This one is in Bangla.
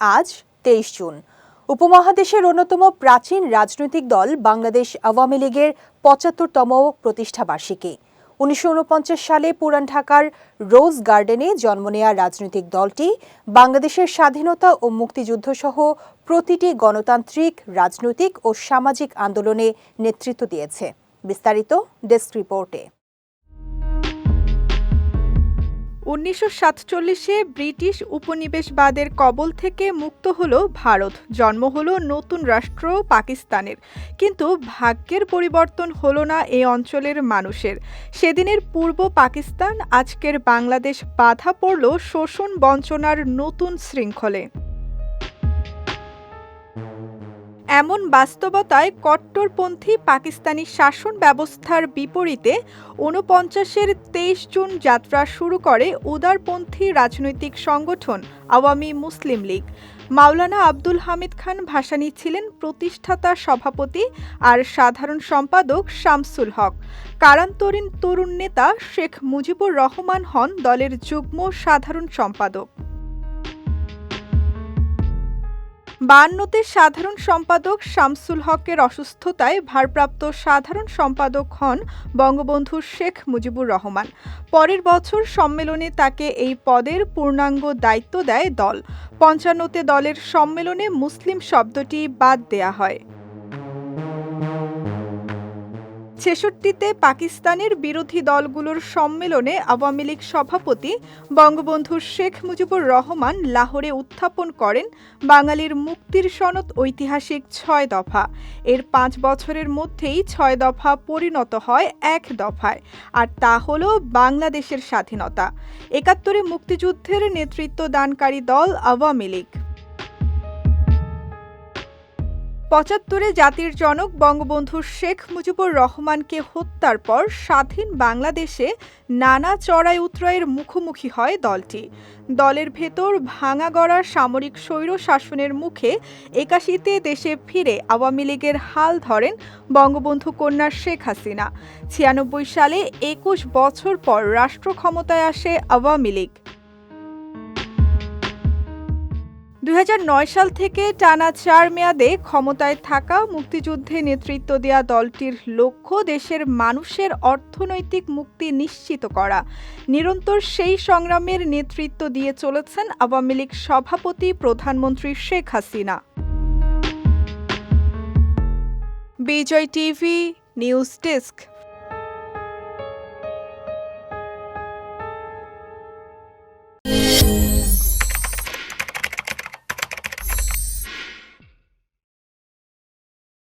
আজ তেইশ জুন। উপমহাদেশের অন্যতম প্রাচীন রাজনৈতিক দল বাংলাদেশ আওয়ামী লীগের পঁচাত্তরতম প্রতিষ্ঠাবার্ষিকী উনিশশো ঊনপঞ্চাশ সালে পুরান ঢাকার রোজ গার্ডেনে জন্ম নেয়া রাজনৈতিক দলটি বাংলাদেশের স্বাধীনতা ও মুক্তিযুদ্ধ সহ প্রতিটি গণতান্ত্রিক, রাজনৈতিক ও সামাজিক আন্দোলনে নেতৃত্ব দিয়েছে। বিস্তারিত ডেস্ক রিপোর্টে। উনিশশো সাতচল্লিশে ব্রিটিশ উপনিবেশবাদের কবল থেকে মুক্ত হল ভারত। জন্ম হলো নতুন রাষ্ট্র পাকিস্তানের। কিন্তু ভাগ্যের পরিবর্তন হলো না এই অঞ্চলের মানুষের। সেদিনের পূর্ব পাকিস্তান আজকের বাংলাদেশ বাধা পড়ল শোষণ বঞ্চনার নতুন শৃঙ্খলে। এমন বাস্তবতায় কট্টরপন্থী পাকিস্তানি শাসন ব্যবস্থার বিপরীতে ঊনপঞ্চাশের তেইশ জুন যাত্রা শুরু করে উদারপন্থী রাজনৈতিক সংগঠন আওয়ামী মুসলিম লীগ। মাওলানা আব্দুল হামিদ খান ভাসানী ছিলেন প্রতিষ্ঠাতা সভাপতি আর সাধারণ সম্পাদক শামসুল হক। কারান্তরীণ তরুণ নেতা শেখ মুজিবুর রহমান হন দলের যুগ্ম সাধারণ সম্পাদক। বায়ান্নতে সাধারণ সম্পাদক শামসুল হকের অসুস্থতায় ভারপ্রাপ্ত সাধারণ সম্পাদক হন বঙ্গবন্ধু শেখ মুজিবুর রহমান। পরের বছর সম্মেলনে তাকে এই পদের পূর্ণাঙ্গ দায়িত্ব দেয় দল। পঞ্চান্নতে দলের সম্মেলনে মুসলিম শব্দটি বাদ দেয়া হয়। ছেষট্টিতে পাকিস্তানের বিরোধী দলগুলোর সম্মেলনে আওয়ামী লীগ সভাপতি বঙ্গবন্ধু শেখ মুজিবুর রহমান লাহোরে উত্থাপন করেন বাঙালির মুক্তির সনদ ঐতিহাসিক ছয় দফা। এর পাঁচ বছরের মধ্যেই ছয় দফা পরিণত হয় এক দফায়। আর তা হল বাংলাদেশের স্বাধীনতা। একাত্তরে মুক্তিযুদ্ধের নেতৃত্ব দানকারী দল আওয়ামী লীগ। পঁচাত্তরে জাতির জনক বঙ্গবন্ধু শেখ মুজিবুর রহমানকে হত্যার পর স্বাধীন বাংলাদেশে নানা চড়াই উতরাইয়ের মুখোমুখি হয় দলটি। দলের ভেতর ভাঙা গড়া সামরিক স্বৈর শাসনের মুখে একাশিতে দেশে ফিরে আওয়ামী লীগের হাল ধরেন বঙ্গবন্ধু কন্যা শেখ হাসিনা। ছিয়ানব্বই সালে একুশ বছর পর রাষ্ট্র ক্ষমতায় আসে আওয়ামী লীগ। দু হাজার নয় সাল থেকে টানা চার মেয়াদে ক্ষমতায় থাকা মুক্তিযুদ্ধে নেতৃত্ব দেওয়া দলটির লক্ষ্য দেশের মানুষের অর্থনৈতিক মুক্তি নিশ্চিত করা। নিরন্তর সেই সংগ্রামের নেতৃত্ব দিয়ে চলেছেন আওয়ামী লীগ সভাপতি প্রধানমন্ত্রী Sheikh Hasina. Bijoy TV, news desk.